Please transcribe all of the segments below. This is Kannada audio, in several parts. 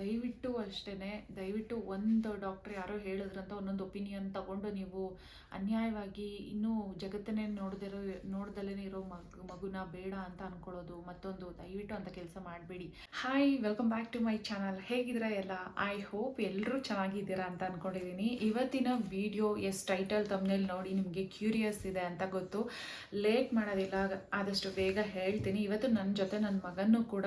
ದಯವಿಟ್ಟು ಅಷ್ಟೇ ದಯವಿಟ್ಟು ಒಂದು ಡಾಕ್ಟ್ರ್ ಯಾರೋ ಹೇಳಿದ್ರಂತ ಒಂದೊಂದು ಒಪಿನಿಯನ್ ತಗೊಂಡು ನೀವು ಅನ್ಯಾಯವಾಗಿ ಇನ್ನೂ ಜಗತ್ತನ್ನೇ ನೋಡದಿರೋ ನೋಡ್ದಲೇ ಇರೋ ಮಗು, ಮಗುನ ಬೇಡ ಅಂತ ಅನ್ಕೊಳ್ಳೋದು ಮತ್ತೊಂದು ದಯವಿಟ್ಟು ಅಂತ ಕೆಲಸ ಮಾಡಬೇಡಿ. Hi welcome back to my channel ಹೇಗಿದ್ದೀರಾ ಎಲ್ಲ? ಐ ಹೋಪ್ ಎಲ್ಲರೂ ಚೆನ್ನಾಗಿದ್ದೀರಾ ಅಂತ ಅನ್ಕೊಂಡಿದ್ದೀನಿ ಇವತ್ತಿನ ವಿಡಿಯೋ ಎಸ್ ಟೈಟಲ್ ತಮ್ಮನೇಲಿ ನೋಡಿ ನಿಮಗೆ ಕ್ಯೂರಿಯಸ್ ಇದೆ ಅಂತ ಗೊತ್ತು. ಲೇಟ್ ಮಾಡೋದಿಲ್ಲ, ಆದಷ್ಟು ಬೇಗ ಹೇಳ್ತೀನಿ. ಇವತ್ತು ನನ್ನ ಜೊತೆ ನನ್ನ ಮಗನೂ ಕೂಡ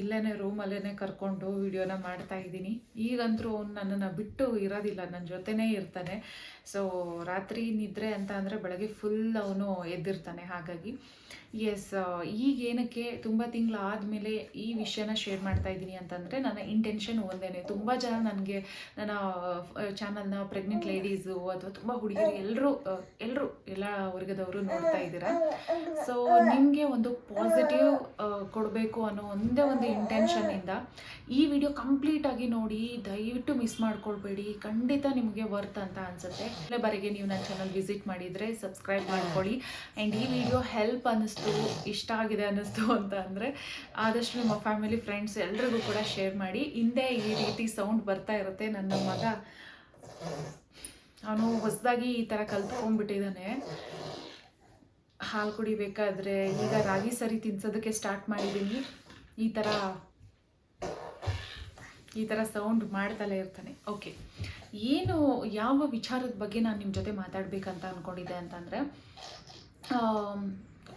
ಇಲ್ಲೇ ರೂಮಲ್ಲೇ ಕರ್ಕೊಂಡು ವಿಡಿಯೋನ ಮಾಡ್ತಾ ಇದ್ದೀನಿ. ಈಗಂತರೂ ಅವ್ನು ನನ್ನನ್ನು ಬಿಟ್ಟು ಇರೋದಿಲ್ಲ ನನ್ನ ಜೊತೆನೇ ಇರ್ತಾನೆ. ಸೊ ರಾತ್ರಿ ನಿದ್ರೆ ಅಂತ ಅಂದರೆ ಬೆಳಗ್ಗೆ ಫುಲ್ ಅವನು ಎದ್ದಿರ್ತಾನೆ, ಹಾಗಾಗಿ. ಎಸ್ ಈಗ ಏನಕ್ಕೆ ತುಂಬ ತಿಂಗಳಾದಮೇಲೆ ಈ ವಿಷಯನ ಶೇರ್ ಮಾಡ್ತಾ ಇದ್ದೀನಿ ಅಂತಂದರೆ ನನ್ನ ಇಂಟೆನ್ಷನ್ ಒಂದೇ ತುಂಬ ಜನ ನನಗೆ, ನನ್ನ ಚಾನಲ್ನ ಪ್ರೆಗ್ನೆಂಟ್ ಲೇಡೀಸು ಅಥವಾ ತುಂಬ ಹುಡುಗಿಯರು ಎಲ್ಲರೂ ಎಲ್ಲರೂ ಎಲ್ಲ ವರ್ಗದವರು ನೋಡ್ತಾ ಇದ್ದೀರಾ. ಸೊ ನಿಮಗೆ ಒಂದು ಪಾಸಿಟಿವ್ ಕೊಡಬೇಕು ಅನ್ನೋ ಒಂದೇ ಒಂದು ಇಂಟೆನ್ಷನ್ನಿಂದ ಈ ವಿಡಿಯೋ ಕಂಪ್ಲೀಟಾಗಿ ನೋಡಿ ದಯವಿಟ್ಟು ಮಿಸ್ ಮಾಡ್ಕೊಳ್ಬೇಡಿ. ಖಂಡಿತ ನಿಮಗೆ ವರ್ತ್ ಅಂತ ಅನಿಸುತ್ತೆ. ಮೊದಲನೇ ಬಾರಿಗೆ ನೀವು ನನ್ನ ಚಾನಲ್ ವಿಸಿಟ್ ಮಾಡಿದರೆ ಸಬ್ಸ್ಕ್ರೈಬ್ ಮಾಡ್ಕೊಳ್ಳಿ. ಆ್ಯಂಡ್ ಈ ವಿಡಿಯೋ ಹೆಲ್ಪ್ ಅನ್ನಿಸ್ತು ಇಷ್ಟ ಆಗಿದೆ ಅನ್ನಿಸ್ತು ಅಂತ ಅಂದರೆ ಆದಷ್ಟು ನಿಮ್ಮ ಫ್ಯಾಮಿಲಿ ಫ್ರೆಂಡ್ಸ್ ಎಲ್ರಿಗೂ ಕೂಡ ಶೇರ್ ಮಾಡಿ. ಹಿಂದೆ ಈ ರೀತಿ ಸೌಂಡ್ ಬರ್ತಾ ಇರುತ್ತೆ ನನ್ನ ಮಗ. ಅವನು ಹೊಸದಾಗಿ ಈ ಥರ ಕಲ್ತ್ಕೊಂಡ್ಬಿಟ್ಟಿದ್ದಾನೆ ಹಾಲು ಕುಡಿಬೇಕಾದ್ರೆ ಈಗ ರಾಗಿ ಸರಿ ತಿನ್ಸೋದಕ್ಕೆ ಸ್ಟಾರ್ಟ್ ಮಾಡಿದ್ದೀನಿ. ಈ ಥರ ಈ ಥರ ಸೌಂಡ್ ಮಾಡ್ತಲೇ ಇರ್ತಾನೆ. ಓಕೆ ಏನು, ಯಾವ ವಿಚಾರದ ಬಗ್ಗೆ ನಾನು ನಿಮ್ಮ ಜೊತೆ ಮಾತಾಡಬೇಕಂತ ಅಂದ್ಕೊಂಡಿದ್ದೆ ಅಂತಂದರೆ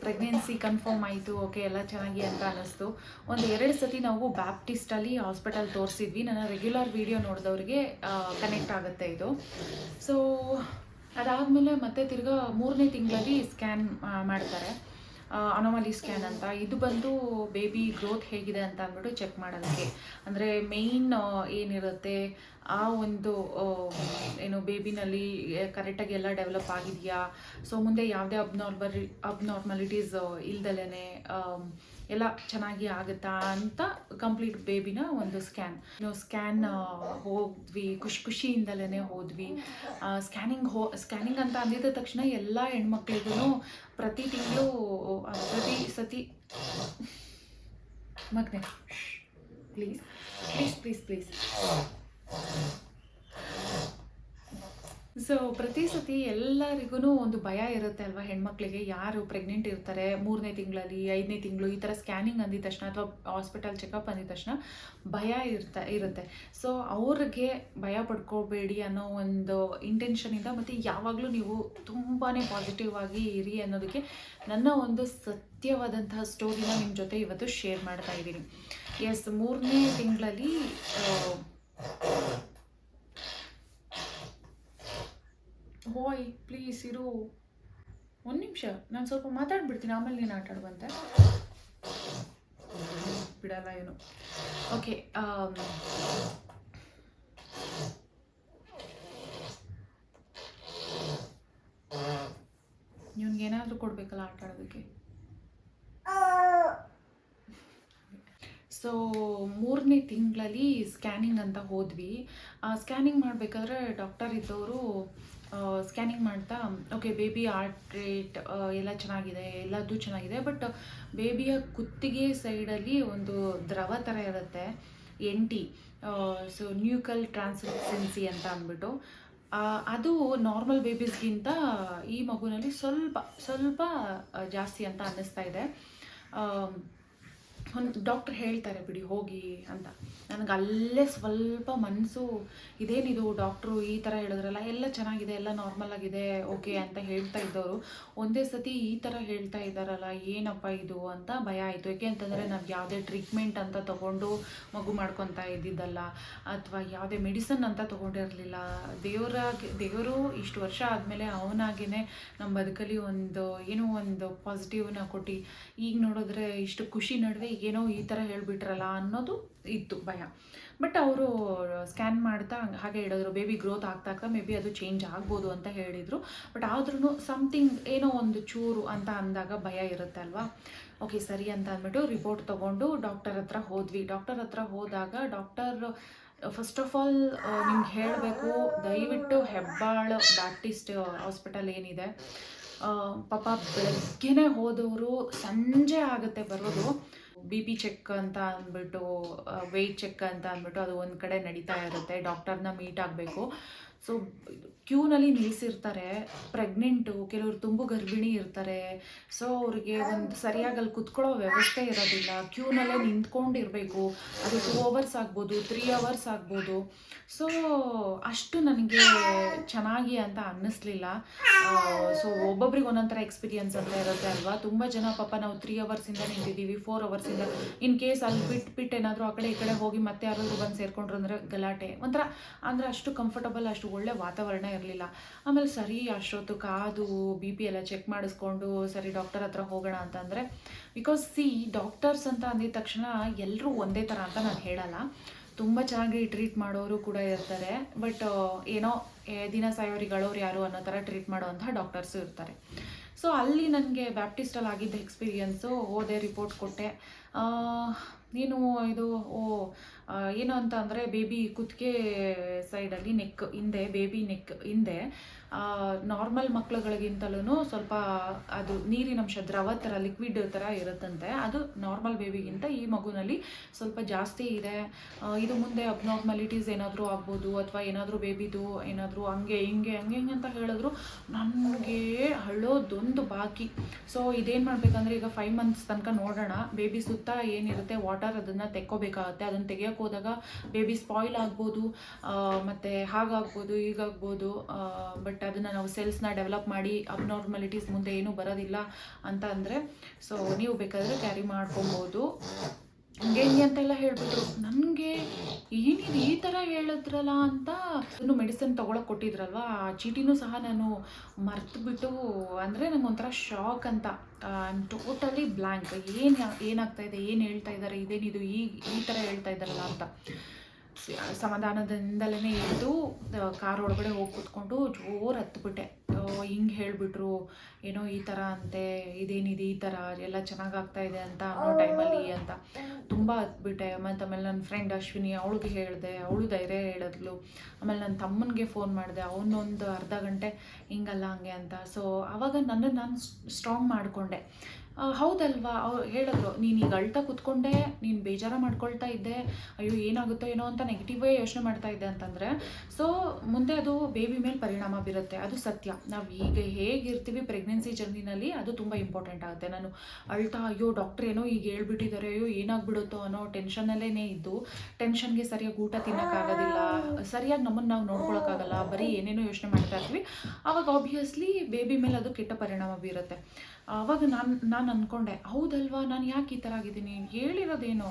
ಪ್ರೆಗ್ನೆನ್ಸಿ ಕನ್ಫರ್ಮ್ ಆಯಿತು ಓಕೆ ಎಲ್ಲ ಚೆನ್ನಾಗಿ ಅಂತ ಅನ್ನಿಸ್ತು ಒಂದು ಎರಡು ಸತಿ ನಾವು ಬ್ಯಾಪ್ಟಿಸ್ಟಲ್ಲಿ ಹಾಸ್ಪಿಟಲ್ ತೋರಿಸಿದ್ವಿ. ನನ್ನ ರೆಗ್ಯುಲರ್ ವಿಡಿಯೋ ನೋಡಿದವ್ರಿಗೆ ಕನೆಕ್ಟ್ ಆಗುತ್ತೆ ಇದು. ಸೊ ಅದಾದಮೇಲೆ ಮತ್ತೆ ತಿರ್ಗಾ ಮೂರನೇ ತಿಂಗಳಲ್ಲಿ ಸ್ಕ್ಯಾನ್ ಮಾಡ್ತಾರೆ. ಅನೋಮಲಿ ಸ್ಕ್ಯಾನ್ ಅಂತ. ಇದು ಬಂದು ಬೇಬಿ ಗ್ರೋತ್ ಹೇಗಿದೆ ಅಂತ ಅಂದ್ಬಿಟ್ಟು ಚೆಕ್ ಮಾಡೋದಕ್ಕೆ. ಅಂದರೆ ಮೇಯ್ನ್ ಏನಿರುತ್ತೆ? ಆ ಒಂದು ಏನು ಬೇಬಿನಲ್ಲಿ ಕರೆಕ್ಟಾಗಿ ಎಲ್ಲ ಡೆವಲಪ್ ಆಗಿದೆಯಾ? ಸೊ ಮುಂದೆ ಯಾವುದೇ ಅಬ್ನಾರ್ಮಲ್ ಅಬ್ನಾರ್ಮಲಿಟೀಸ್ ಇಲ್ದಲೇ ಎಲ್ಲ ಚೆನ್ನಾಗಿ ಆಗುತ್ತಾ ಅಂತ ಕಂಪ್ಲೀಟ್ ಬೇಬಿನ ಒಂದು ಸ್ಕ್ಯಾನ್ ನಾವು ಸ್ಕ್ಯಾನ್ ಹೋದ್ವಿ, ಖುಷಿ ಖುಷಿಯಿಂದಲೇ ಹೋದ್ವಿ. ಸ್ಕ್ಯಾನಿಂಗ್ ಹೋ ಸ್ಕ್ಯಾನಿಂಗ್ ಅಂತ ಅಂದಿದ ತಕ್ಷಣ ಎಲ್ಲ ಹೆಣ್ಮಕ್ಳಿಗೂ ಪ್ರತಿ ತಿಂಗಳು ಪ್ರತಿ ಸತಿ ಮಗ್ನೆ. Please please please please so ಪ್ರತಿ ಸತಿ ಎಲ್ಲರಿಗೂ ಒಂದು ಭಯ ಇರುತ್ತೆ ಅಲ್ವಾ? ಹೆಣ್ಮಕ್ಳಿಗೆ ಯಾರು ಪ್ರೆಗ್ನೆಂಟ್ ಇರ್ತಾರೆ, ಮೂರನೇ ತಿಂಗಳಲ್ಲಿ, ಐದನೇ ತಿಂಗಳು ಈ ಥರ ಸ್ಕ್ಯಾನಿಂಗ್ ಅಂದಿದ ತಕ್ಷಣ ಅಥವಾ ಹಾಸ್ಪಿಟಲ್ ಚೆಕಪ್ ಅಂದಿದ ತಕ್ಷಣ ಭಯ ಇರ್ತಾ, ಇರುತ್ತೆ. ಸೊ ಅವ್ರಿಗೆ ಭಯ ಪಡ್ಕೋಬೇಡಿ ಅನ್ನೋ ಒಂದು ಇಂಟೆನ್ಷನಿಂದ ಮತ್ತು ಯಾವಾಗಲೂ ನೀವು ತುಂಬಾ ಪಾಸಿಟಿವ್ ಆಗಿ ಇರಿ ಅನ್ನೋದಕ್ಕೆ ನನ್ನ ಒಂದು ಸತ್ಯವಾದಂತಹ ಸ್ಟೋರಿನ ನಿಮ್ಮ ಜೊತೆ ಇವತ್ತು ಶೇರ್ ಮಾಡ್ತಾ ಇದ್ದೀನಿ. ಎಸ್ ಮೂರನೇ ತಿಂಗಳಲ್ಲಿ ಹೋಯ್ ಪ್ಲೀಸ್ ಇರು. ಒಂದು ನಿಮಿಷ, ನಾನು ಸ್ವಲ್ಪ ಮಾತಾಡ್ಬಿಡ್ತೀನಿ, ಆಮೇಲೆ ನೀನು ಆಟಾಡುವಂತೆ. ಬಿಡಲ್ಲ ಏನು. ಓಕೆ ಏನಾದರೂ ಕೊಡಬೇಕಲ್ಲ ಆಟ ಆಡೋದಕ್ಕೆ ಸೊ ಮೂರನೇ ತಿಂಗಳಲ್ಲಿ ಸ್ಕ್ಯಾನಿಂಗ್ ಅಂತ ಹೋದ್ವಿ. ಸ್ಕ್ಯಾನಿಂಗ್ ಮಾಡಬೇಕಾದ್ರೆ ಡಾಕ್ಟರ್ ಇದ್ದವರು ಸ್ಕ್ಯಾನಿಂಗ್ ಮಾಡ್ತಾ ಓಕೆ ಬೇಬಿ ಆರ್ಟ್ ರೇಟ್ ಎಲ್ಲ ಚೆನ್ನಾಗಿದೆ ಎಲ್ಲದೂ ಚೆನ್ನಾಗಿದೆ ಬಟ್ ಬೇಬಿಯ ಕುತ್ತಿಗೆ ಸೈಡಲ್ಲಿ ಒಂದು ದ್ರವ ಥರ ಇರುತ್ತೆ ಎಂಟಿ ಸೊ ನ್ಯೂಕಲ್ ಟ್ರಾನ್ಸ್ಫೆನ್ಸಿ ಅಂತ ಅಂದ್ಬಿಟ್ಟು. ಅದು ನಾರ್ಮಲ್ ಬೇಬೀಸ್ಗಿಂತ ಈ ಮಗುನಲ್ಲಿ ಸ್ವಲ್ಪ ಸ್ವಲ್ಪ ಜಾಸ್ತಿ ಅಂತ ಅನ್ನಿಸ್ತಾ ಇದೆ. ಡಾಕ್ಟ್ರ್ ಹೇಳ್ತಾರೆ ಬಿಡಿ, ಹೋಗಿ ಅಂತ. ನನಗೆ ಅಲ್ಲೇ ಸ್ವಲ್ಪ ಮನಸ್ಸು ಇದೇನಿದು ಡಾಕ್ಟ್ರು ಈ ಥರ ಹೇಳಿದ್ರಲ್ಲ, ಎಲ್ಲ ಚೆನ್ನಾಗಿದೆ, ಎಲ್ಲ ನಾರ್ಮಲ್ ಆಗಿದೆ ಓಕೆ ಅಂತ ಹೇಳ್ತಾ ಇದ್ದವರು. ಒಂದೇ ಸತಿ ಈ ಥರ ಹೇಳ್ತಾ ಇದ್ದಾರಲ್ಲ, ಏನಪ್ಪ ಇದು ಅಂತ ಭಯ ಆಯಿತು. ಯಾಕೆ ಅಂತಂದರೆ ನಾವು ಯಾವುದೇ ಟ್ರೀಟ್ಮೆಂಟ್ ಅಂತ ತೊಗೊಂಡು ಮಗು ಮಾಡ್ಕೊತಾ ಇದ್ದಿದ್ದಲ್ಲ, ಅಥವಾ ಯಾವುದೇ ಮೆಡಿಸನ್ ಅಂತ ತೊಗೊಂಡಿರಲಿಲ್ಲ. ದೇವರಾಗಿ, ದೇವರು ಇಷ್ಟು ವರ್ಷ ಆದಮೇಲೆ ಅವನಾಗೇ ನಮ್ಮ ಬದುಕಲ್ಲಿ ಒಂದು, ಏನೋ ಒಂದು ಪಾಸಿಟಿವ್ನ ಕೊಟ್ಟು. ಈಗ ನೋಡಿದ್ರೆ ಇಷ್ಟು ಖುಷಿ ನಡುವೆ ಏನೋ ಈ ಥರ ಹೇಳಿಬಿಟ್ರಲ್ಲ ಅನ್ನೋದು ಇತ್ತು ಭಯ. ಬಟ್ ಅವರು ಸ್ಕ್ಯಾನ್ ಮಾಡ್ತಾ ಹಂಗ್- ಹೇಳಿದ್ರು ಬೇಬಿ ಗ್ರೋತ್ ಆಗ್ತಾ ಆಗ್ತಾ ಮೇ ಬಿ ಅದು ಚೇಂಜ್ ಆಗ್ಬೋದು ಅಂತ ಹೇಳಿದರು. ಬಟ್ ಆದ್ರೂ ಸಮಥಿಂಗ್ ಏನೋ ಒಂದು ಚೂರು ಅಂತ ಅಂದಾಗ ಭಯ ಇರುತ್ತೆ ಅಲ್ವಾ ಓಕೆ ಸರಿ ಅಂತ ಅಂದ್ಬಿಟ್ಟು ರಿಪೋರ್ಟ್ ತೊಗೊಂಡು ಡಾಕ್ಟರ್ ಹತ್ರ ಹೋದ್ವಿ. ಡಾಕ್ಟರ್ ಹತ್ರ ಹೋದಾಗ ಡಾಕ್ಟರ್ ಫಸ್ಟ್ ಆಫ್ ಆಲ್ ನಿಮ್ಗೆ ಹೇಳಬೇಕು, ದಯವಿಟ್ಟು ಹೆಬ್ಬಾಳ ಬ್ಯಾಪ್ಟಿಸ್ಟ್ ಹಾಸ್ಪಿಟಲ್ ಏನಿದೆ ಪಾಪ ಬೆಳಗ್ಗೆನೇ ಹೋದವರು, ಸಂಜೆ ಆಗುತ್ತೆ ಬರೋದು. ಬಿ ಪಿ ಚೆಕ್ ಅಂತ ಅಂದ್ಬಿಟ್ಟು ವೆಯ್ಟ್ ಚೆಕ್ ಅಂತ ಅಂದ್ಬಿಟ್ಟು ಅದು ಒಂದು ಕಡೆ ನಡೀತಾ ಇರುತ್ತೆ. ಡಾಕ್ಟರ್ನ ಮೀಟ್ ಆಗಬೇಕು. ಸೊ ಕ್ಯೂನಲ್ಲಿ ನಿಲ್ಲಿಸಿರ್ತಾರೆ ಪ್ರೆಗ್ನೆಂಟು ಕೆಲವರು ತುಂಬು ಗರ್ಭಿಣಿ ಇರ್ತಾರೆ. ಸೊ ಅವ್ರಿಗೆ ಒಂದು ಸರಿಯಾಗಿ ಅಲ್ಲಿ ಕುತ್ಕೊಳ್ಳೋ ವ್ಯವಸ್ಥೆ ಇರೋದಿಲ್ಲ. ಕ್ಯೂನಲ್ಲೇ ನಿಂತ್ಕೊಂಡಿರಬೇಕು. ಅದು ಟೂ ಅವರ್ಸ್ ಆಗ್ಬೋದು ತ್ರೀ ಅವರ್ಸ್ ಆಗ್ಬೋದು. ಸೊ ಅಷ್ಟು ನನಗೆ ಚೆನ್ನಾಗಿ ಅಂತ ಅನ್ನಿಸ್ಲಿಲ್ಲ. ಸೊ ಒಬ್ಬೊಬ್ರಿಗೆ ಒಂದೊಂಥರ ಥರ ಎಕ್ಸ್ಪೀರಿಯನ್ಸ್ ಅಂತ ಇರುತ್ತೆ ಅಲ್ವಾ? ತುಂಬ ಜನ ಪಾಪ ನಾವು ತ್ರೀ ಅವರ್ಸಿಂದ ನಿಂತಿದ್ದೀವಿ ಫೋರ್ ಅವರ್ಸಿಂದ ಇನ್ ಕೇಸ್ ಅಲ್ಲಿ ಬಿಟ್ಟು ಬಿಟ್ಟು ಏನಾದರೂ ಆ ಕಡೆ ಈ ಕಡೆ ಹೋಗಿ ಮತ್ತೆ ಯಾರಾದರೂ ಬಂದು ಸೇರ್ಕೊಂಡ್ರು ಅಂದರೆ ಗಲಾಟೆ. ಒಂಥರ ಅಂದರೆ ಅಷ್ಟು ಕಂಫರ್ಟಬಲ್ ಅಷ್ಟು ಒಳ್ಳೆ ವಾತಾವರಣ ಇರಲಿಲ್ಲ. ಆಮೇಲೆ ಸರಿ ಅಷ್ಟೊತ್ತು ಕಾದು ಬಿ ಪಿ ಎಲ್ಲ ಚೆಕ್ ಮಾಡಿಸ್ಕೊಂಡು, ಸರಿ ಡಾಕ್ಟರ್ ಹತ್ರ ಹೋಗೋಣ ಅಂತಂದರೆ ಬಿಕಾಸ್ ಸಿ ಡಾಕ್ಟರ್ಸ್ ಅಂತ ಅಂದಿದ ತಕ್ಷಣ ಎಲ್ಲರೂ ಒಂದೇ ಥರ ಅಂತ ನಾನು ಹೇಳಲ್ಲ. ತುಂಬ ಚೆನ್ನಾಗಿ ಟ್ರೀಟ್ ಮಾಡೋರು ಕೂಡ ಇರ್ತಾರೆ. ಬಟ್ ಏನೋ ದಿನ ಸಾಯೋರಿಗಳವ್ರು ಯಾರು ಅನ್ನೋ ಥರ ಟ್ರೀಟ್ ಮಾಡೋವಂಥ ಡಾಕ್ಟರ್ಸು ಇರ್ತಾರೆ. ಸೊ ಅಲ್ಲಿ ನನಗೆ ಬ್ಯಾಪ್ಟಿಸ್ಟಲ್ಲಿ ಆಗಿದ್ದ ಎಕ್ಸ್ಪೀರಿಯನ್ಸು ಹೋದೆ ರಿಪೋರ್ಟ್ ಕೊಟ್ಟೆ. ನೀನು ಇದು ಓ ಏನು ಅಂತ ಅಂದರೆ ಬೇಬಿ ಕುತ್ತಿಗೆ ಸೈಡಲ್ಲಿ ನೆಕ್ ಹಿಂದೆ ಬೇಬಿ ನೆಕ್ ಹಿಂದೆ. ನಾರ್ಮಲ್ ಮಕ್ಳುಗಳಿಗಿಂತಲೂ ಸ್ವಲ್ಪ ಅದು ನೀರಿನಂಶ ದ್ರವ ಥರ ಲಿಕ್ವಿಡ್ ಥರ ಇರುತ್ತಂತೆ. ಅದು ನಾರ್ಮಲ್ ಬೇಬಿಗಿಂತ ಈ ಮಗುನಲ್ಲಿ ಸ್ವಲ್ಪ ಜಾಸ್ತಿ ಇದೆ. ಇದು ಮುಂದೆ ಅಬ್ನಾರ್ಮಲಿಟೀಸ್ ಏನಾದರೂ ಆಗ್ಬೋದು, ಅಥವಾ ಏನಾದರೂ ಬೇಬಿದು ಏನಾದರೂ ಹಂಗೆ, ಹಿಂಗೆ ಹಂಗೆ, ಹಿಂಗೆ ಅಂತ ಹೇಳಿದ್ರು ನನಗೆ ಹಳ್ಳೋದೊಂದು ಬಾಕಿ. ಸೊ ಇದೇನು ಮಾಡಬೇಕಂದ್ರೆ ಈಗ ಫೈವ್ ಮಂತ್ಸ್ ತನಕ ನೋಡೋಣ. ಬೇಬಿ ಸುತ್ತ ಏನಿರುತ್ತೆ ವಾಟರ್ ಅದನ್ನು ತೆಕ್ಕೋಬೇಕಾಗತ್ತೆ. ಅದನ್ನು ತೆಗಿಯೋಕೆ ಹೋದಾಗ ಬೇಬಿ ಸ್ಪಾಯ್ಲ್ ಆಗ್ಬೋದು. ಮತ್ತು ಮತ್ತೆ ಹಾಗಾಗ್ಬೋದು, ಹೀಗಾಗ್ಬೋದು. ಬಟ್ ಅದನ್ನು ನಾವು ಸೆಲ್ಸ್ನ ಡೆವಲಪ್ ಮಾಡಿ ಅಬ್ನಾರ್ಮಲಿಟೀಸ್ ಮುಂದೆ ಏನೂ ಬರೋದಿಲ್ಲ ಅಂತ ಅಂದರೆ ಸೊ ನೀವು ಬೇಕಾದರೆ ಕ್ಯಾರಿ ಮಾಡ್ಕೊಬೋದು. ಹಂಗೆ ಹಿಂಗೆ ಅಂತೆಲ್ಲ ಹೇಳ್ಬಿಟ್ರು. ನನಗೆ ಏನಿದು ಈ ಥರ ಹೇಳಿದ್ರಲ್ಲ ಅಂತ ಇನ್ನು ಮೆಡಿಸಿನ್ ತೊಗೊಳಕ್ಕೆ ಕೊಟ್ಟಿದ್ರಲ್ವಾ? ಆ ಚೀಟಿನೂ ಸಹ ನಾನು ಮರ್ತುಬಿಟ್ಟು ಅಂದರೆ ನಂಗೆ ಒಂಥರ ಶಾಕ್ ಅಂತ ಟೋಟಲಿ ಬ್ಲ್ಯಾಂಕ್ ಏನು, ಏನಾಗ್ತಾ ಇದೆ, ಏನು ಹೇಳ್ತಾ ಇದ್ದಾರೆ ಇದೇನಿದು ಈ ಈ ಥರ ಹೇಳ್ತಾ ಇದ್ದಾರಲ್ಲ ಅಂತ. ಸಮಾಧಾನದಿಂದಲೇ ಇದ್ದು ಕಾರ್ ಒಳಗಡೆ ಹೋಗಿ ಕೂತ್ಕೊಂಡು ಜೋರು ಹತ್ಬಿಟ್ಟೆ. ಹಿಂಗೆ ಹೇಳಿಬಿಟ್ರು ಏನೋ ಈ ಥರ ಅಂತೆ ಇದೇನಿದೆ ಈ ಥರ ಎಲ್ಲ ಚೆನ್ನಾಗಾಗ್ತಾ ಇದೆ ಅಂತ ಅನ್ನೋ ಟೈಮಲ್ಲಿ ಅಂತ. ತುಂಬ ಹತ್ಬಿಟ್ಟೆ. ಮತ್ತು ಆಮೇಲೆ ನನ್ನ ಫ್ರೆಂಡ್ ಅಶ್ವಿನಿ ಅವಳಿಗೆ ಹೇಳಿದೆ ಅವಳು ಧೈರ್ಯ ಹೇಳಿದ್ಲು. ಆಮೇಲೆ ನನ್ನ ತಮ್ಮನಿಗೆ ಫೋನ್ ಮಾಡಿದೆ ಅವನೊಂದು ಅರ್ಧ ಗಂಟೆ ಹಿಂಗಲ್ಲ ಹಂಗೆ ಅಂತ. ಸೊ ಆವಾಗ ನನ್ನ ನಾನು ಸ್ಟ್ರಾಂಗ್ ಮಾಡಿಕೊಂಡೆ. ಹೌದಲ್ವಾ? ಅವ್ರು ಹೇಳಿದ್ರು, ನೀನು ಈಗ ಅಳ್ತಾ ಕೂತ್ಕೊಂಡೆ, ನೀನು ಬೇಜಾರ ಮಾಡ್ಕೊಳ್ತಾ ಇದ್ದೆ, ಅಯ್ಯೋ, ಏನಾಗುತ್ತೋ ಏನೋ ಅಂತ ನೆಗೆಟಿವೇ ಯೋಚನೆ ಮಾಡ್ತಾ ಇದ್ದೆ ಅಂತಂದರೆ ಸೊ ಮುಂದೆ ಅದು ಬೇಬಿ ಮೇಲೆ ಪರಿಣಾಮ ಬೀರುತ್ತೆ, ಅದು ಸತ್ಯ. ನಾವು ಈಗ ಹೇಗಿರ್ತೀವಿ ಪ್ರೆಗ್ನೆನ್ಸಿ ಜರ್ನಿನಲ್ಲಿ ಅದು ತುಂಬ ಇಂಪಾರ್ಟೆಂಟ್ ಆಗುತ್ತೆ. ನಾನು ಅಳ್ತಾ, ಅಯ್ಯೋ ಡಾಕ್ಟ್ರ್ ಏನೋ ಈಗ ಹೇಳ್ಬಿಟ್ಟಿದ್ದಾರೆ, ಅಯ್ಯೋ, ಏನಾಗ್ಬಿಡುತ್ತೋ ಅನ್ನೋ ಟೆನ್ಷನಲ್ಲೇ ಇದ್ದು ಟೆನ್ಷನ್ಗೆ ಸರಿಯಾಗಿ ಊಟ ತಿನ್ನೋಕ್ಕಾಗೋದಿಲ್ಲ, ಸರಿಯಾಗಿ ನಮ್ಮನ್ನು ನಾವು ನೋಡ್ಕೊಳೋಕ್ಕಾಗಲ್ಲ, ಬರೀ ಏನೇನೋ ಯೋಚನೆ ಮಾಡ್ತಾ ಇರ್ತೀವಿ. ಆವಾಗ ಆಬ್ವಿಯಸ್ಲಿ ಬೇಬಿ ಮೇಲೆ ಅದು ಕೆಟ್ಟ ಪರಿಣಾಮ ಬೀರುತ್ತೆ. ಆವಾಗ ನಾನು ನಾನು ಅಂದ್ಕೊಂಡೆ ಹೌದಲ್ವಾ, ನಾನು ಯಾಕೆ ಈ ಥರ ಆಗಿದ್ದೀನಿ? ಹೇಳಿರೋದೇನು?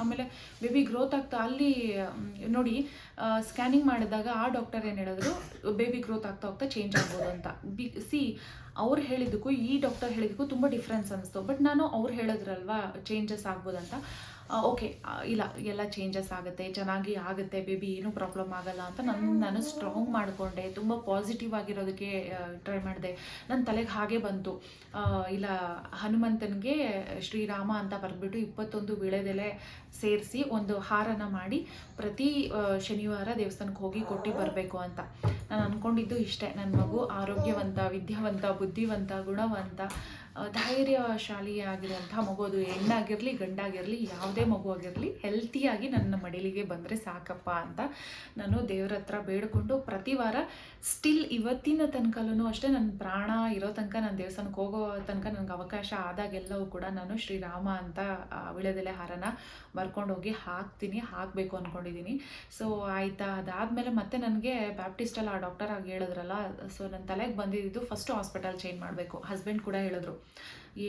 ಆಮೇಲೆ ಬೇಬಿ ಗ್ರೋತ್ ಆಗ್ತಾ, ಅಲ್ಲಿ, ನೋಡಿ ಸ್ಕ್ಯಾನಿಂಗ್ ಮಾಡಿದಾಗ ಆ ಡಾಕ್ಟರ್ ಏನು ಹೇಳಿದ್ರು, ಬೇಬಿ ಗ್ರೋತ್ ಆಗ್ತಾ ಹೋಗ್ತಾ ಚೇಂಜ್ ಆಗ್ಬೋದು ಅಂತ. ಬಿ ಸಿ ಅವ್ರು ಹೇಳಿದ್ದಕ್ಕೂ ಈ ಡಾಕ್ಟರ್ ಹೇಳಿದ್ದಕ್ಕೂ ತುಂಬ ಡಿಫ್ರೆನ್ಸ್ ಅನಿಸ್ತು ಬಟ್ ನಾನು ಅವ್ರು ಹೇಳಿದ್ರಲ್ವಾ ಚೇಂಜಸ್ ಆಗ್ಬೋದಂತ? ಓಕೆ ಇಲ್ಲ, ಎಲ್ಲ ಚೇಂಜಸ್ ಆಗುತ್ತೆ, ಚೆನ್ನಾಗಿ ಆಗುತ್ತೆ ಬೇಬಿ ಏನೂ ಪ್ರಾಬ್ಲಮ್ ಆಗಲ್ಲ ಅಂತ ನನ್ನ ನಾನು ಸ್ಟ್ರಾಂಗ್ ಮಾಡಿಕೊಂಡೆ, ತುಂಬ ಪಾಸಿಟಿವ್ ಆಗಿರೋದಕ್ಕೆ ಟ್ರೈ ಮಾಡಿದೆ. ನನ್ನ ತಲೆಗೆ ಹಾಗೆ ಬಂತು. ಇಲ್ಲ, ಹನುಮಂತನಿಗೆ ಶ್ರೀರಾಮ ಅಂತ ಬರೆದ್ಬಿಟ್ಟು ಇಪ್ಪತ್ತೊಂದು ವಿಳೆದೆಲೆ ಸೇರಿಸಿ ಒಂದು ಹಾರನ ಮಾಡಿ ಪ್ರತಿ ಶನಿವಾರ ದೇವಸ್ಥಾನಕ್ಕೆ ಹೋಗಿ ಕೊಟ್ಟು ಬರಬೇಕು ಅಂತ. ನಾನು ಅಂದ್ಕೊಂಡಿದ್ದು ಇಷ್ಟೇ. ನನ್ನ ಮಗು ಆರೋಗ್ಯವಂತ, ವಿದ್ಯಾವಂತ ಬುದ್ಧಿವಂತ ಗುಣವಂತ ಧೈರ್ಯಶಾಲಿಯಾಗಿರುವಂಥ ಮಗು ಅದು ಹೆಣ್ಣಾಗಿರಲಿ, ಗಂಡಾಗಿರಲಿ, ಯಾವುದೇ ಮಗು ಆಗಿರಲಿ ಹೆಲ್ತಿಯಾಗಿ ನನ್ನ ಮಡಿಲಿಗೆ ಬಂದರೆ ಸಾಕಪ್ಪ ಅಂತ ನಾನು ದೇವ್ರ ಹತ್ರ ಬೇಡಿಕೊಂಡು ಪ್ರತಿ ವಾರ ಸ್ಟಿಲ್ ಇವತ್ತಿನ ತನಕಲ್ಲೂ ಅಷ್ಟೇ ನನ್ನ ಪ್ರಾಣ ಇರೋ ತನಕ ನಾನು ದೇವಸ್ಥಾನಕ್ಕೆ ಹೋಗೋ ತನಕ ನನಗೆ ಅವಕಾಶ ಆದಾಗೆಲ್ಲವೂ ಕೂಡ ನಾನು ಶ್ರೀರಾಮ ಅಂತ ವಿಳೆದೆಲೆ ಹಾರನ ಬರ್ಕೊಂಡೋಗಿ ಹಾಕ್ತೀನಿ, ಹಾಕಬೇಕು ಅಂದ್ಕೊಂಡಿದ್ದೀನಿ ಸೊ ಆಯಿತಾ? ಅದಾದಮೇಲೆ ಮತ್ತೆ ನನಗೆ ಬ್ಯಾಪ್ಟಿಸ್ಟಲ್ಲಿ ಆ ಡಾಕ್ಟರ್ ಆಗಿ ಹೇಳಿದ್ರಲ್ಲ ಸೊ ನನ್ನ ತಲೆಗೆ ಬಂದಿದ್ದು ಫಸ್ಟ್ ಹಾಸ್ಪಿಟಲ್ ಚೇಂಜ್ ಮಾಡಬೇಕು. ಹಸ್ಬೆಂಡ್ ಕೂಡ ಹೇಳಿದ್ರು.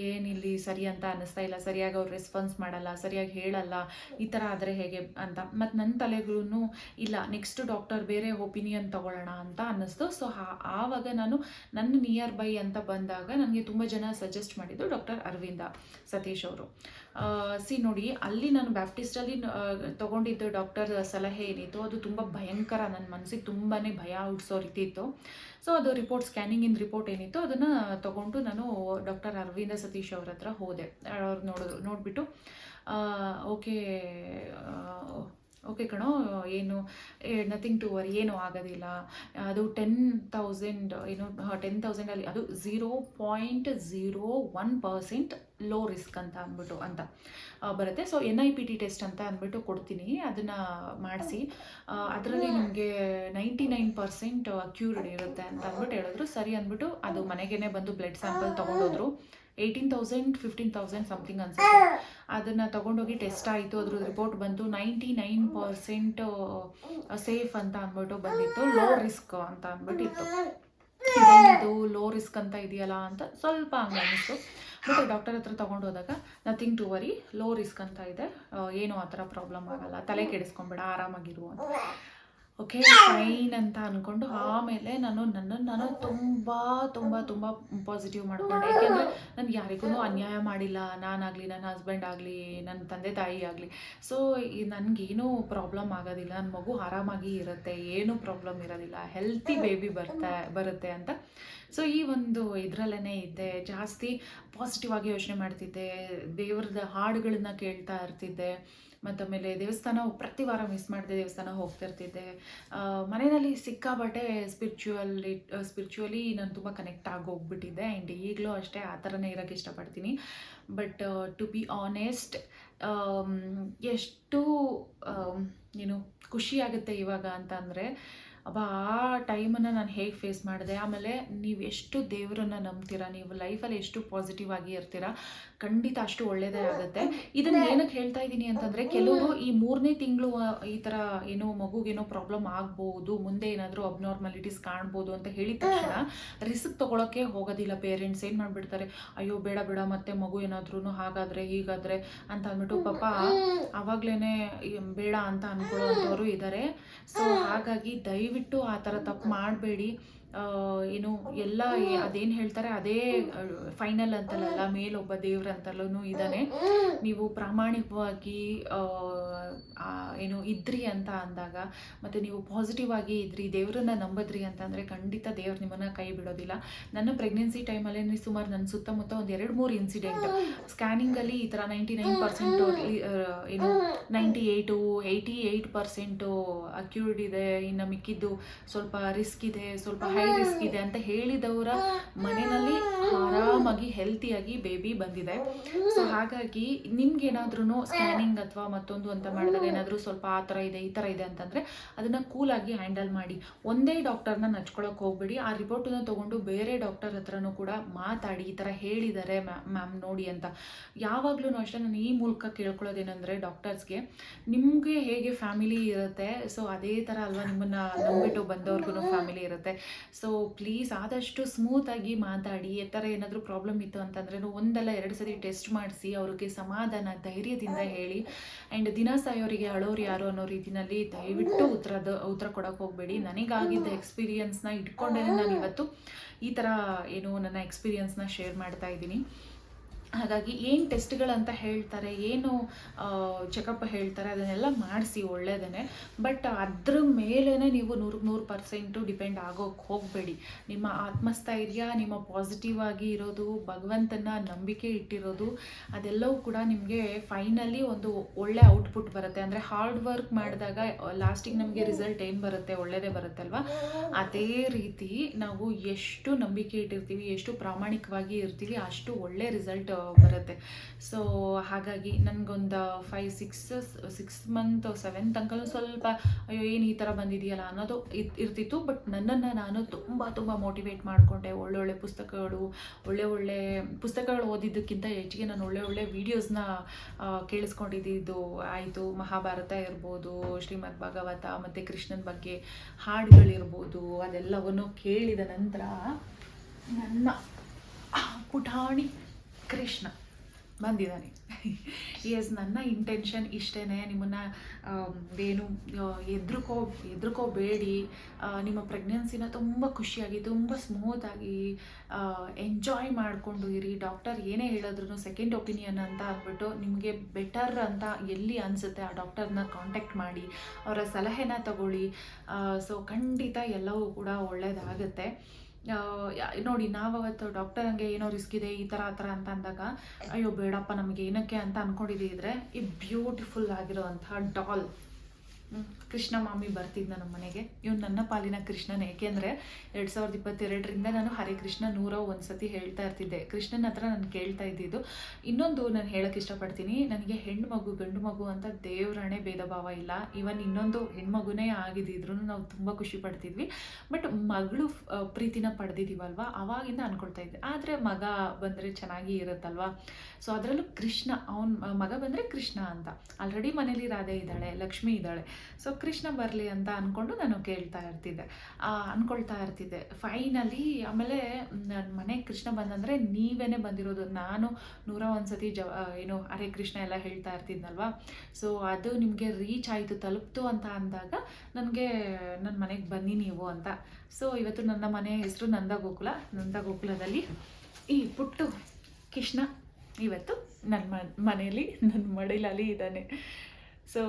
ಏನಿಲ್ಲಿ ಸರಿ ಅಂತ ಅನ್ನಿಸ್ತಾ ಇಲ್ಲ, ಸರಿಯಾಗಿ ಅವ್ರು ರೆಸ್ಪಾನ್ಸ್ ಮಾಡಲ್ಲ, ಸರಿಯಾಗಿ ಹೇಳಲ್ಲ, ಈ ಥರ ಆದರೆ ಹೇಗೆ ಅಂತ. ಮತ್ತು ನನ್ನ ತಲೆಗೂ ಇಲ್ಲ ನೆಕ್ಸ್ಟ್ ಡಾಕ್ಟರ್ ಬೇರೆ ಒಪಿನಿಯನ್ ತಗೊಳ್ಳೋಣ ಅಂತ ಅನ್ನಿಸ್ತು. ಸೊ ಆವಾಗ ನಾನು ನನ್ನ ನಿಯರ್ ಬೈ ಅಂತ ಬಂದಾಗ ನನಗೆ ತುಂಬ ಜನ ಸಜೆಸ್ಟ್ ಮಾಡಿದ್ದು ಡಾಕ್ಟರ್ ಅರವಿಂದ ಸತೀಶ್ ಅವರು. ಸಿ ನೋಡಿ, ಅಲ್ಲಿ ನಾನು ಬ್ಯಾಪ್ಟಿಸ್ಟಲ್ಲಿ ತೊಗೊಂಡಿದ್ದ ಡಾಕ್ಟರ್ ಸಲಹೆ ಏನಿತ್ತು, ಅದು ತುಂಬ ಭಯಂಕರ ನನ್ನ ಮನಸ್ಸಿಗೆ ತುಂಬಾ ಭಯ ಹುಡ್ಸೋ ರೀತಿ ಇತ್ತು. ಸೊ ಅದು ರಿಪೋರ್ಟ್ ಸ್ಕ್ಯಾನಿಂಗಿನ ರಿಪೋರ್ಟ್ ಏನಿತ್ತು ಅದನ್ನು ತೊಗೊಂಡು ನಾನು ಡಾಕ್ಟರ್ ಅರವಿಂದ ಸತೀಶ್ ಅವ್ರ ಹತ್ರ ಹೋದೆ. ಅವ್ರು ನೋಡಿದ್ರು ನೋಡಿಬಿಟ್ಟು ಓಕೆ ಓಕೆ ಕಣೋ ಏನು ನಥಿಂಗ್ ಟು ವರಿ ಏನೂ ಆಗೋದಿಲ್ಲ. ಅದು ಟೆನ್ ತೌಸಂಡ್ ಏನು ಟೆನ್ ತೌಸಂಡಲ್ಲಿ ಅದು zero point zero one percent low risk ಅಂತ ಅಂದ್ಬಿಟ್ಟು ಅಂತ ಬರುತ್ತೆ. So N I P T test ಅಂತ ಅಂದ್ಬಿಟ್ಟು ಕೊಡ್ತೀನಿ ಅದನ್ನ ಮಾಡಿಸಿ. ಅದರಲ್ಲಿ ನಿಮಗೆ ನೈಂಟಿ ನೈನ್ ಪರ್ಸೆಂಟ್ ಕ್ಯೂರ್ಡ್ ಇರುತ್ತೆ ಅಂತ ಅಂದ್ಬಿಟ್ಟು ಹೇಳಿದ್ರು. ಸರಿ ಅಂದ್ಬಿಟ್ಟು ಅದು ಮನೆಗೇ ಬಂದು blood sample ತೊಗೊಂಡೋದ್ರು. Eighteen thousand, fifteen thousand something ಅನ್ಸುತ್ತೆ. ಅದನ್ನು ತೊಗೊಂಡೋಗಿ ಟೆಸ್ಟ್ ಆಯಿತು. ಅದ್ರ ರಿಪೋರ್ಟ್ ಬಂತು ನೈಂಟಿ ನೈನ್ ಪರ್ಸೆಂಟ್ ಸೇಫ್ ಅಂತ ಅಂದ್ಬಿಟ್ಟು ಬಂದಿತ್ತು. ಲೋ ರಿಸ್ಕ್ ಅಂತ ಅಂದ್ಬಿಟ್ಟಿತ್ತು. ಇದೇನಿದು? ಲೋ ರಿಸ್ಕ್ ಅಂತ ಇದೆಯಲ್ಲ ಅಂತ ಸ್ವಲ್ಪ ಹಂಗೆ ಅನಿಸ್ತು. ಬಟ್ ಡಾಕ್ಟರ್ ಹತ್ರ ತೊಗೊಂಡು ಹೋದಾಗ nothing to worry low risk ಅಂತ ಇದೆ. ಏನು ಏನೂ ಆ ಥರ ಪ್ರಾಬ್ಲಮ್ ಆಗಲ್ಲ. ತಲೆ ಕೆಡಿಸ್ಕೊಂಬೇಡ ಆರಾಮಾಗಿರು ಅಂತ. ಓಕೆ ಫೈನ್ ಅಂತ ಅಂದ್ಕೊಂಡು ಆಮೇಲೆ ನಾನು ನನ್ನನ್ನು ನಾನು ತುಂಬ ತುಂಬ ತುಂಬ ಪಾಸಿಟಿವ್ ಮಾಡ್ಕೊಂಡೆ. ಯಾಕೆಂದರೆ ನನಗೆ ಯಾರಿಗೂ ಅನ್ಯಾಯ ಮಾಡಿಲ್ಲ. ನಾನಾಗಲಿ ನನ್ನ ಹಸ್ಬೆಂಡ್ ಆಗಲಿ ನನ್ನ ತಂದೆ ತಾಯಿ ಆಗಲಿ. ಸೊ ನನ್ಗೇನು ಪ್ರಾಬ್ಲಮ್ ಆಗೋದಿಲ್ಲ. ನನ್ನ ಮಗು ಆರಾಮಾಗಿ ಇರುತ್ತೆ. ಏನೂ ಪ್ರಾಬ್ಲಮ್ ಇರೋದಿಲ್ಲ. ಹೆಲ್ತಿ ಬೇಬಿ ಬರ್ತಾ ಬರುತ್ತೆ ಅಂತ. ಸೊ ಈ ಒಂದು ಇದರಲ್ಲೇ ಇದ್ದೆ. ಜಾಸ್ತಿ ಪಾಸಿಟಿವ್ ಆಗಿ ಯೋಚನೆ ಮಾಡ್ತಿದ್ದೆ. ದೇವ್ರದ ಹಾಡುಗಳನ್ನ ಕೇಳ್ತಾ ಇರ್ತಿದ್ದೆ. ಮತ್ತು ಆಮೇಲೆ ದೇವಸ್ಥಾನ ಪ್ರತಿ ವಾರ ಮಿಸ್ ಮಾಡಿದೆ ದೇವಸ್ಥಾನ ಹೋಗ್ತಿರ್ತಿದ್ದೆ ಮನೆಯಲ್ಲಿ ಸಿಕ್ಕಾಬಟ್ಟೆ ಸ್ಪಿರಿಚುವಲಿ ಸ್ಪಿರಿಚುವಲಿ ನಾನು ತುಂಬ ಕನೆಕ್ಟ್ ಆಗಿ ಹೋಗ್ಬಿಟ್ಟಿದ್ದೆ ಆ್ಯಂಡ್ ಈಗಲೂ ಅಷ್ಟೇ ಆ ಥರನೇ ಇರೋಕ್ಕೆ ಇಷ್ಟಪಡ್ತೀನಿ. ಬಟ್ ಟು ಬಿ ಆನೆಸ್ಟ್ ಎಷ್ಟು ಏನು ಖುಷಿ ಆಗುತ್ತೆ ಇವಾಗ ಅಂತ ಅಂದರೆ ಅಬ್ಬ ಆ ಟೈಮನ್ನು ನಾನು ಹೇಗೆ ಫೇಸ್ ಮಾಡಿದೆ? ಆಮೇಲೆ ನೀವು ಎಷ್ಟು ದೇವರನ್ನು ನಂಬ್ತೀರಾ? ನೀವು ಲೈಫಲ್ಲಿ ಎಷ್ಟು ಪಾಸಿಟಿವ್ ಆಗಿ ಇರ್ತೀರಾ? ಖಂಡಿತ ಅಷ್ಟು ಒಳ್ಳೆಯದೇ ಆಗುತ್ತೆ. ಇದನ್ನು ಏನಕ್ಕೆ ಹೇಳ್ತಾ ಇದ್ದೀನಿ ಅಂತಂದರೆ ಕೆಲವರು ಈ ಮೂರನೇ ತಿಂಗಳು ಈ ಥರ ಏನೋ ಮಗುಗೇನೋ ಪ್ರಾಬ್ಲಮ್ ಆಗ್ಬೋದು ಮುಂದೆ ಏನಾದರೂ ಅಬ್ನಾರ್ಮಾಲಿಟೀಸ್ ಕಾಣ್ಬೋದು ಅಂತ ಹೇಳಿದ ತಕ್ಷಣ ರಿಸ್ಕ್ ತೊಗೊಳಕ್ಕೆ ಹೋಗೋದಿಲ್ಲ ಪೇರೆಂಟ್ಸ್ ಏನು ಮಾಡಿಬಿಡ್ತಾರೆ? ಅಯ್ಯೋ ಬೇಡ ಬೇಡ ಮತ್ತೆ ಮಗು ಏನಾದ್ರೂ ಹಾಗಾದರೆ ಹೀಗಾದರೆ ಅಂತ ಅಂದ್ಬಿಟ್ಟು ಪಾಪ ಆವಾಗಲೇ ಬೇಡ ಅಂತ ಅಂದ್ಕೊಳ್ಳೋವಂಥವ್ರು ಇದ್ದಾರೆ ಸೊ ಹಾಗಾಗಿ ದಯವಿಟ್ಟು ಆ ಥರ ತಪ್ಪು ಮಾಡಬೇಡಿ. ಏನು ಎಲ್ಲ ಅದೇನು ಹೇಳ್ತಾರೆ ಅದೇ ಫೈನಲ್ ಅಂತಲ್ಲ ಮೇಲೊಬ್ಬ ದೇವ್ರ ಅಂತಲೂ ಇದ್ದಾನೆ ನೀವು ಪ್ರಾಮಾಣಿಕವಾಗಿ ಏನು ಇದ್ರಿ ಅಂತ ಅಂದಾಗ ಮತ್ತು ನೀವು ಪಾಸಿಟಿವ್ ಆಗಿ ಇದ್ರಿ ದೇವರನ್ನ ನಂಬದ್ರಿ ಅಂತಂದರೆ ಖಂಡಿತ ದೇವ್ರು ನಿಮ್ಮನ್ನು ಕೈ ಬಿಡೋದಿಲ್ಲ. ನನ್ನ ಪ್ರೆಗ್ನೆನ್ಸಿ ಟೈಮಲ್ಲಿ ಸುಮಾರು ನನ್ನ ಸುತ್ತಮುತ್ತ ಒಂದು ಎರಡು ಮೂರು ಇನ್ಸಿಡೆಂಟ್ ಸ್ಕ್ಯಾನಿಂಗಲ್ಲಿ ಈ ಥರ ನೈಂಟಿ ನೈನ್ ಪರ್ಸೆಂಟು ಏನು ninety eight eighty eight percent accurate ಇದೆ ಇನ್ನು ಮಿಕ್ಕಿದ್ದು ಸ್ವಲ್ಪ ರಿಸ್ಕ್ ಇದೆ ಸ್ವಲ್ಪ ಹೈ ರಿಸ್ಕ್ ಇದೆ ಅಂತ ಹೇಳಿದವರ ಮನೆಯಲ್ಲಿ ಆರಾಮಾಗಿ ಹೆಲ್ತಿಯಾಗಿ ಬೇಬಿ ಬಂದಿದೆ. ಸೊ ಹಾಗಾಗಿ ನಿಮ್ಗೆ ಏನಾದ್ರೂ ಸ್ಕ್ಯಾನಿಂಗ್ ಅಥವಾ ಮತ್ತೊಂದು ಅಂತ ಮಾಡಿದಾಗ ಏನಾದರೂ ಸ್ವಲ್ಪ ಆ ಥರ ಇದೆ ಈ ಥರ ಇದೆ ಅಂತಂದರೆ ಅದನ್ನು ಕೂಲಾಗಿ ಹ್ಯಾಂಡಲ್ ಮಾಡಿ. ಒಂದೇ ಡಾಕ್ಟರ್ನ ನಚ್ಕೊಳಕ್ಕೆ ಹೋಗ್ಬೇಡಿ. ಆ ರಿಪೋರ್ಟನ್ನು ತೊಗೊಂಡು ಬೇರೆ ಡಾಕ್ಟರ್ ಹತ್ರನೂ ಕೂಡ ಮಾತಾಡಿ ಈ ಥರ ಹೇಳಿದ್ದಾರೆ ಮ್ಯಾಮ್ ನೋಡಿ ಅಂತ. ಯಾವಾಗ್ಲೂ ಅಷ್ಟೇ ನಾನು ಈ ಮೂಲಕ ಕೇಳ್ಕೊಳ್ಳೋದೇನೆಂದರೆ ಡಾಕ್ಟರ್ಸ್ಗೆ ನಿಮಗೆ ಹೇಗೆ ಫ್ಯಾಮಿಲಿ ಇರುತ್ತೆ ಸೊ ಅದೇ ಥರ ಅಲ್ವಾ ನಿಮ್ಮನ್ನು ನಂಬಿಟ್ಟು ಬಂದವ್ರಿಗೂ ಫ್ಯಾಮಿಲಿ ಇರುತ್ತೆ. ಸೊ ಪ್ಲೀಸ್ ಆದಷ್ಟು ಸ್ಮೂತಾಗಿ ಮಾತಾಡಿ ಈ ಥರ ಏನಾದರೂ ಪ್ರಾಬ್ಲಮ್ ಇತ್ತು ಅಂತಂದ್ರೆ ಒಂದಲ್ಲ ಎರಡು ಸರಿ ಟೆಸ್ಟ್ ಮಾಡಿಸಿ ಅವ್ರಿಗೆ ಸಮಾಧಾನ ಧೈರ್ಯದಿಂದ ಹೇಳಿ. ಆ್ಯಂಡ್ ದಿನ ಸಾಯೋರಿಗೆ ಅಳೋರು ಯಾರು ಅನ್ನೋ ರೀತಿಯಲ್ಲಿ ದಯವಿಟ್ಟು ಉತ್ತರದ ಉತ್ತರ ಕೊಡೋಕೆ ಹೋಗಬೇಡಿ. ನನಗಾಗಿದ್ದ ಎಕ್ಸ್ಪೀರಿಯನ್ಸ್ನ ಇಟ್ಕೊಂಡೇ ನಾನು ಇವತ್ತು ಈ ಥರ ಏನು ನನ್ನ ಎಕ್ಸ್ಪೀರಿಯನ್ಸ್ನ ಶೇರ್ ಮಾಡ್ತಾ ಇದ್ದೀನಿ. ಹಾಗಾಗಿ ಏನು ಟೆಸ್ಟ್ಗಳಂತ ಹೇಳ್ತಾರೆ, ಏನು ಚೆಕಪ್ ಹೇಳ್ತಾರೆ, ಅದನ್ನೆಲ್ಲ ಮಾಡಿಸಿ ಒಳ್ಳೆಯದೇ ಬಟ್ ಅದ್ರ ಮೇಲೇ ನೀವು ನೂರಕ್ಕೆ ನೂರು ಪರ್ಸೆಂಟು ಡಿಪೆಂಡ್ ಆಗೋಕ್ಕೆ ಹೋಗಬೇಡಿ. ನಿಮ್ಮ ಆತ್ಮಸ್ಥೈರ್ಯ, ನಿಮ್ಮ ಪಾಸಿಟಿವ್ ಆಗಿ ಇರೋದು, ಭಗವಂತನ ನಂಬಿಕೆ ಇಟ್ಟಿರೋದು, ಅದೆಲ್ಲವೂ ಕೂಡ ನಿಮಗೆ ಫೈನಲಿ ಒಂದು ಒಳ್ಳೆ ಔಟ್ಪುಟ್ ಬರುತ್ತೆ. ಅಂದರೆ ಹಾರ್ಡ್ ವರ್ಕ್ ಮಾಡಿದಾಗ ಲಾಸ್ಟಿಗೆ ನಮಗೆ ರಿಸಲ್ಟ್ ಏನು ಬರುತ್ತೆ? ಒಳ್ಳೆಯದೇ ಬರುತ್ತಲ್ವಾ? ಅದೇ ರೀತಿ ನಾವು ಎಷ್ಟು ನಂಬಿಕೆ ಇಟ್ಟಿರ್ತೀವಿ, ಎಷ್ಟು ಪ್ರಾಮಾಣಿಕವಾಗಿ ಇರ್ತೀವಿ, ಅಷ್ಟು ಒಳ್ಳೆ ರಿಸಲ್ಟ್ ಬರುತ್ತೆ. ಸೊ ಹಾಗಾಗಿ ನನಗೊಂದು five six six month seven ತನಕನೂ ಸ್ವಲ್ಪ ಅಯ್ಯೋ, ಏನು ಈ ಥರ ಬಂದಿದೆಯಲ್ಲ ಅನ್ನೋದು ಇರ್ತಿತ್ತು. ಬಟ್ ನನ್ನನ್ನು ನಾನು ತುಂಬ ತುಂಬ ಮೋಟಿವೇಟ್ ಮಾಡಿಕೊಂಡೆ. ಒಳ್ಳೊಳ್ಳೆ ಪುಸ್ತಕಗಳು, ಒಳ್ಳೆ ಒಳ್ಳೆ ಪುಸ್ತಕಗಳು ಓದಿದ್ದಕ್ಕಿಂತ ಹೆಚ್ಚಿಗೆ ನಾನು ಒಳ್ಳೆ ಒಳ್ಳೆ ವೀಡಿಯೋಸ್ನ ಕೇಳಿಸ್ಕೊಂಡಿದ್ದು ಆಯಿತು. ಮಹಾಭಾರತ ಇರ್ಬೋದು, ಶ್ರೀಮದ್ ಭಾಗವತ, ಮತ್ತು ಕೃಷ್ಣನ ಬಗ್ಗೆ ಹಾಡುಗಳಿರ್ಬೋದು, ಅದೆಲ್ಲವನ್ನು ಕೇಳಿದ ನಂತರ ನನ್ನ ಪುಟಾಣಿ ಕೃಷ್ಣ. ಬಂದಿದ್ದಾನೆ. ಎಸ್ ನನ್ನ ಇಂಟೆನ್ಷನ್ ಇಷ್ಟೇ ನಿಮ್ಮನ್ನು ಏನು ಎದ್ರುಕೋ, ಎದ್ರುಕೋಬೇಡಿ. ನಿಮ್ಮ ಪ್ರೆಗ್ನೆನ್ಸಿನ ತುಂಬ ಖುಷಿಯಾಗಿ, ತುಂಬ ಸ್ಮೂತಾಗಿ ಎಂಜಾಯ್ ಮಾಡಿಕೊಂಡು ಇರಿ ಡಾಕ್ಟರ್ ಏನೇ ಹೇಳಿದ್ರು ಸೆಕೆಂಡ್ ಒಪಿನಿಯನ್ ಅಂತ ಅಂದ್ಬಿಟ್ಟು ನಿಮಗೆ ಬೆಟರ್ ಅಂತ ಎಲ್ಲಿ ಅನಿಸುತ್ತೆ ಆ ಡಾಕ್ಟರ್ನ ಕಾಂಟ್ಯಾಕ್ಟ್ ಮಾಡಿ, ಅವರ ಸಲಹೆನ ತಗೊಳ್ಳಿ. ಸೊ ಖಂಡಿತ ಎಲ್ಲವೂ ಕೂಡ ಒಳ್ಳೆಯದಾಗುತ್ತೆ ನೋಡಿ ನಾವು ಅವತ್ತು ಡಾಕ್ಟರ್ ಹಂಗೆ ಏನೋ ರಿಸ್ಕ್ ಇದೆ, ಈ ಥರ ಆ ಥರ ಅಂತ ಅಂದಾಗ, ಅಯ್ಯೋ, ಬೇಡಪ್ಪ ನಮಗೆ ಏನಕ್ಕೆ ಅಂತ ಅಂದ್ಕೊಂಡಿದ್ದಿದ್ರೆ ಈ ಬ್ಯೂಟಿಫುಲ್ ಆಗಿರೋವಂತಹ ಡಾಲ್. ಕೃಷ್ಣ ಮಾಮಿ ಬರ್ತಿದ್ದ ನಮ್ಮ ಮನೆಗೆ. ಇವ್ನು ನನ್ನ ಪಾಲಿನ ಕೃಷ್ಣನೇ. ಏಕೆಂದರೆ ಎರಡು ಸಾವಿರದ ಇಪ್ಪತ್ತೆರಡರಿಂದ ನಾನು ಹರೇ ಕೃಷ್ಣ ನೂರ ಒಂದು ಸತಿ ಹೇಳ್ತಾ ಇರ್ತಿದ್ದೆ. ಕೃಷ್ಣನ ಹತ್ರ ನಾನು ಕೇಳ್ತಾ ಇದ್ದಿದ್ದು. ಇನ್ನೊಂದು ನಾನು ಹೇಳಕ್ ಇಷ್ಟಪಡ್ತೀನಿ. ನನಗೆ ಹೆಣ್ಣು ಮಗು, ಗಂಡು ಮಗು ಅಂತ ದೇವರಣೆ ಭೇದ ಭಾವ ಇಲ್ಲ. ಇವನ್ ಇನ್ನೊಂದು ಹೆಣ್ಮಗುನೇ ಆಗಿದ್ದಿದ್ರು ನಾವು ತುಂಬ ಖುಷಿ ಪಡ್ತಿದ್ವಿ. ಬಟ್ ಮಗಳು ಪ್ರೀತಿನ ಪಡೆದಿದ್ದೀವಲ್ವ ಅವಾಗಿಂದ ಅನ್ಕೊಳ್ತಾ ಇದ್ದೆ. ಆದರೆ ಮಗ ಬಂದರೆ ಚೆನ್ನಾಗಿ ಇರುತ್ತಲ್ವಾ? ಸೊ, ಅದರಲ್ಲೂ ಕೃಷ್ಣ, ಅವನ, ಮಗ ಬಂದರೆ ಕೃಷ್ಣ ಅಂತ. ಆಲ್ರೆಡಿ ಮನೇಲಿ ರಾಧೆ ಇದ್ದಾಳೆ, ಲಕ್ಷ್ಮಿ ಇದ್ದಾಳೆ. ಸೊ ಕೃಷ್ಣ ಬರಲಿ ಅಂತ ಅಂದ್ಕೊಂಡು ನಾನು ಕೇಳ್ತಾ ಇರ್ತಿದ್ದೆ. ಅಂದ್ಕೊಳ್ತಾ ಇರ್ತಿದ್ದೆ. ಫೈನಲಿ ಆಮೇಲೆ ನನ್ನ ಮನೆಗೆ ಕೃಷ್ಣ ಬಂದಂದರೆ ನೀವೇನೇ ಬಂದಿರೋದು. ನಾನು ನೂರ ಒಂದು ಸತಿ ಜ ಏನು ಅರೆ ಕೃಷ್ಣ ಎಲ್ಲ ಹೇಳ್ತಾ ಇರ್ತಿದ್ನಲ್ವಾ? ಸೊ ಅದು ನಿಮಗೆ ರೀಚ್ ಆಯಿತು, ತಲುಪ್ತು ಅಂತ ಅಂದಾಗ ನನಗೆ ನನ್ನ ಮನೆಗೆ ಬನ್ನಿ ನೀವು ಅಂತ. ಸೊ ಇವತ್ತು ನನ್ನ ಮನೆ ಹೆಸರು ನಂದ ಗೋಕುಲ. ನಂದ ಗೋಕುಲದಲ್ಲಿ ಈ ಪುಟ್ಟು ಕೃಷ್ಣ ಇವತ್ತು ನನ್ನ ಮನೆಯಲ್ಲಿ ನನ್ನ ಮಡಿಲಲ್ಲಿ ಇದ್ದಾನೆ. ಸೊ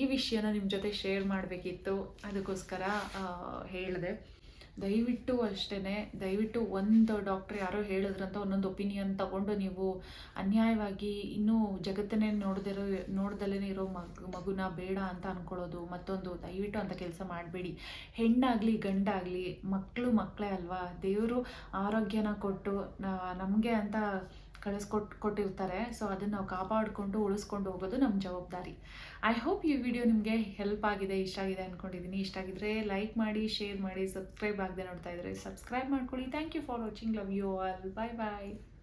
ಈ ವಿಷಯನ ನಿಮ್ಮ ಜೊತೆ ಶೇರ್ ಮಾಡಬೇಕಿತ್ತು. ಅದಕ್ಕೋಸ್ಕರ ಹೇಳಿದೆ. ದಯವಿಟ್ಟು ಅಷ್ಟೇ ದಯವಿಟ್ಟು ಒಂದು ಡಾಕ್ಟ್ರ್ ಯಾರೋ ಹೇಳಿದ್ರಂತ ಒಂದೊಂದು ಒಪಿನಿಯನ್ ತಗೊಂಡು ನೀವು ಅನ್ಯಾಯವಾಗಿ ಇನ್ನೂ ಜಗತ್ತನ್ನೇ ನೋಡದಿರೋ ನೋಡ್ದಲೇ ಇರೋ ಮಗು, ಮಗುನ ಬೇಡ ಅಂತ ಅನ್ಕೊಳ್ಳೋದು ಮತ್ತೊಂದು ದಯವಿಟ್ಟು ಅಂತ ಕೆಲಸ ಮಾಡಬೇಡಿ. ಹೆಣ್ಣಾಗಲಿ, ಗಂಡಾಗಲಿ ಮಕ್ಕಳು ಮಕ್ಕಳೇ ಅಲ್ವಾ? ದೇವರು ಆರೋಗ್ಯನ ಕೊಟ್ಟು ನಮಗೆ ಅಂತ ಕಳಿಸ್ಕೊಟ್ಟು ಕೊಟ್ಟಿರ್ತಾರೆ. ಸೊ ಅದನ್ನು ನಾವು ಕಾಪಾಡಿಕೊಂಡು ಉಳಿಸ್ಕೊಂಡು ಹೋಗೋದು ನಮ್ಮ ಜವಾಬ್ದಾರಿ. ಐ ಹೋಪ್ ಈ ವಿಡಿಯೋ ನಿಮಗೆ ಹೆಲ್ಪ್ ಆಗಿದೆ, ಇಷ್ಟ ಆಗಿದೆ ಅಂದ್ಕೊಂಡಿದ್ದೀನಿ ಇಷ್ಟ ಆಗಿದ್ರೆ ಲೈಕ್ ಮಾಡಿ ಶೇರ್ ಮಾಡಿ ಸಬ್ಸ್ಕ್ರೈಬ್ ಆಗದೆ ನೋಡ್ತಾ ಇದ್ರೆ ಸಬ್ಸ್ಕ್ರೈಬ್ ಮಾಡ್ಕೊಳ್ಳಿ. Thank you for watching love you all bye bye